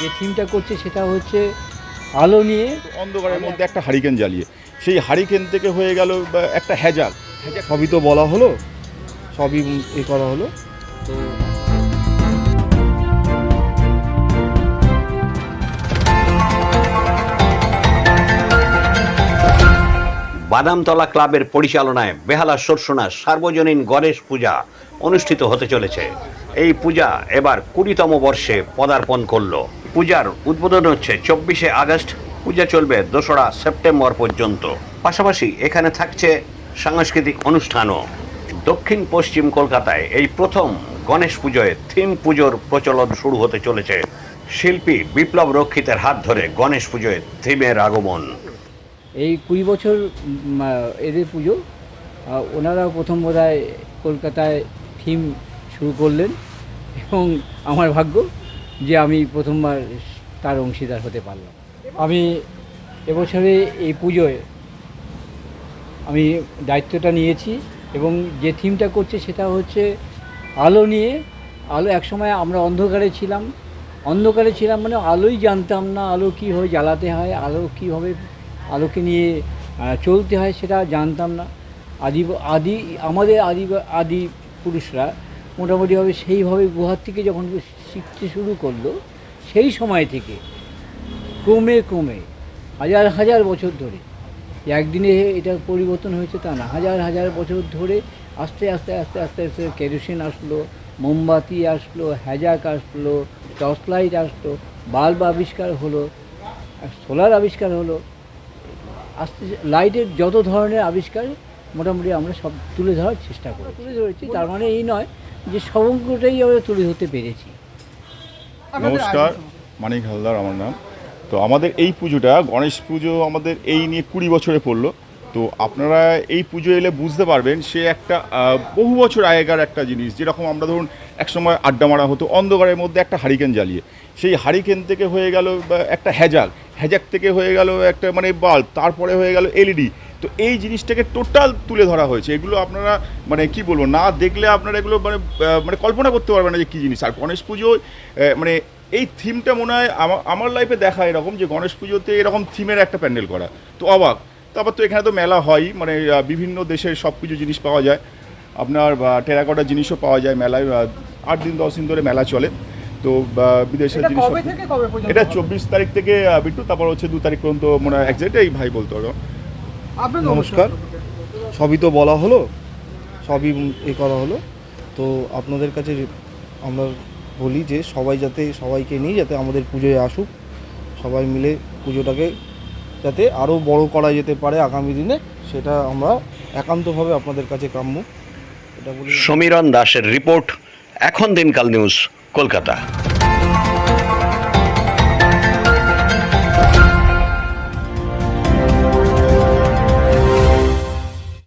যে থিমটা করছে সেটা হচ্ছে আলো নিয়ে অন্ধকারের মধ্যে একটা হারিকেন জ্বালিয়ে। সেই হারিকেন থেকে হয়ে গেল বা একটা হ্যাজাক হ্যাজাক সবই তো বলা হলো সবই এ করা হলো। তো বাদামতলা ক্লাবের পরিচালনায় বেহালা সরসোনা সার্বজনীন গণেশ পূজা অনুষ্ঠিত হতে চলেছে। এই পূজা এবার কুড়িতম বর্ষে পদার্পণ করল। পূজার উদ্বোধন হচ্ছে চব্বিশে আগস্ট। পূজা চলবে দোসরা সেপ্টেম্বর পর্যন্ত। পাশাপাশি এখানে থাকছে সাংস্কৃতিক অনুষ্ঠানও। দক্ষিণ পশ্চিম কলকাতায় এই প্রথম গণেশ পুজোয় থিম পুজোর প্রচলন শুরু হতে চলেছে। শিল্পী বিপ্লব রক্ষিতের হাত ধরে গণেশ পুজোয় থিমের আগমন। এই কুড়ি বছর এদের পুজো ওনারা প্রথম বোধহয় কলকাতায় থিম শুরু করলেন এবং আমার ভাগ্য যে আমি প্রথমবার তার অংশীদার হতে পারলাম। আমি এবছরে এই পুজোয় আমি দায়িত্বটা নিয়েছি এবং যে থিমটা করছে সেটা হচ্ছে আলো নিয়ে। আলো একসময় আমরা অন্ধকারে ছিলাম। অন্ধকারে ছিলাম মানে আলোই জানতাম না, আলো কীভাবে জ্বালাতে হয়, আলো কীভাবে আলোকে নিয়ে চলতে হয় সেটা জানতাম না। আদি আদি, আমাদের আদি আদি পুরুষরা মোটামুটিভাবে সেইভাবে গুহার থেকে যখন শিখতে শুরু করল সেই সময় থেকে কমে কমে হাজার হাজার বছর ধরে একদিনে এটা পরিবর্তন হয়েছে তা না হাজার হাজার বছর ধরে আস্তে আস্তে আস্তে আস্তে আস্তে কেরোসিন আসলো মোমবাতি আসলো হ্যাজাক আসলো টর্চ লাইট আসলো বাল্ব আবিষ্কার হলো সোলার আবিষ্কার হলো। আস্তে লাইটের যত ধরনের আবিষ্কার মোটামুটি আমরা সব তুলে ধরার চেষ্টা করি তুলে ধরেছি। তার মানে এই নয় যে সমগ্রটাই আমরা তুলে ধরতে পেরেছি। নমস্কার মানিক হালদার আমার নাম। তো আমাদের এই পুজোটা গণেশ পুজো আমাদের এই নিয়ে কুড়ি বছরে পড়ল। তো আপনারা এই পুজো এলে বুঝতে পারবেন সে একটা বহু বছর আগেকার একটা জিনিস। যেরকম আমরা ধরুন একসময় আড্ডা মারা হতো অন্ধকারের মধ্যে একটা হারিকেন জ্বালিয়ে। সেই হারিকেন থেকে হয়ে গেল বা একটা হ্যাজাক হ্যাজাক থেকে হয়ে গেল একটা মানে বাল্ব তারপরে হয়ে গেল এলইডি। তো এই জিনিসটাকে টোটাল তুলে ধরা হয়েছে। এগুলো আপনারা মানে কি বলব না দেখলে আপনারা এগুলো মানে মানে কল্পনা করতে পারবেন না যে কী জিনিস। আর গণেশ আহ, মানে এই থিমটা মনে হয় আমা- আমার লাইফে দেখা এরকম যে গণেশ পুজোতে এরকম থিমের একটা প্যান্ডেল করা। তো অবাক। তারপর তো এখানে তো মেলা হয় মানে বিভিন্ন দেশের সব কিছু জিনিস পাওয়া যায়। আপনার টেরাকোটা জিনিসও পাওয়া যায় মেলায় আট দিন দশ দিন ধরে মেলা চলে। তো বিদেশের জিনিস এটা চব্বিশ তারিখ থেকে বিট্টু তারপর হচ্ছে দু তারিখ পর্যন্ত মনে হয় একজাক্ট এই ভাই বলতে পারব নমস্কার। সবই তো বলা হলো সবই এ করা হলো। তো আপনাদের কাছে আমরা বলি যে সবাই যাতে সবাইকে নিয়ে যাতে আমাদের পুজোয় আসুক সবাই মিলে পুজোটাকে যাতে আরও বড় করা যেতে পারে আগামী দিনে সেটা আমরা একান্তভাবে আপনাদের কাছে কাম্য। এটা বলি সমীরণ দাসের রিপোর্ট এখন দিনকাল নিউজ কলকাতা।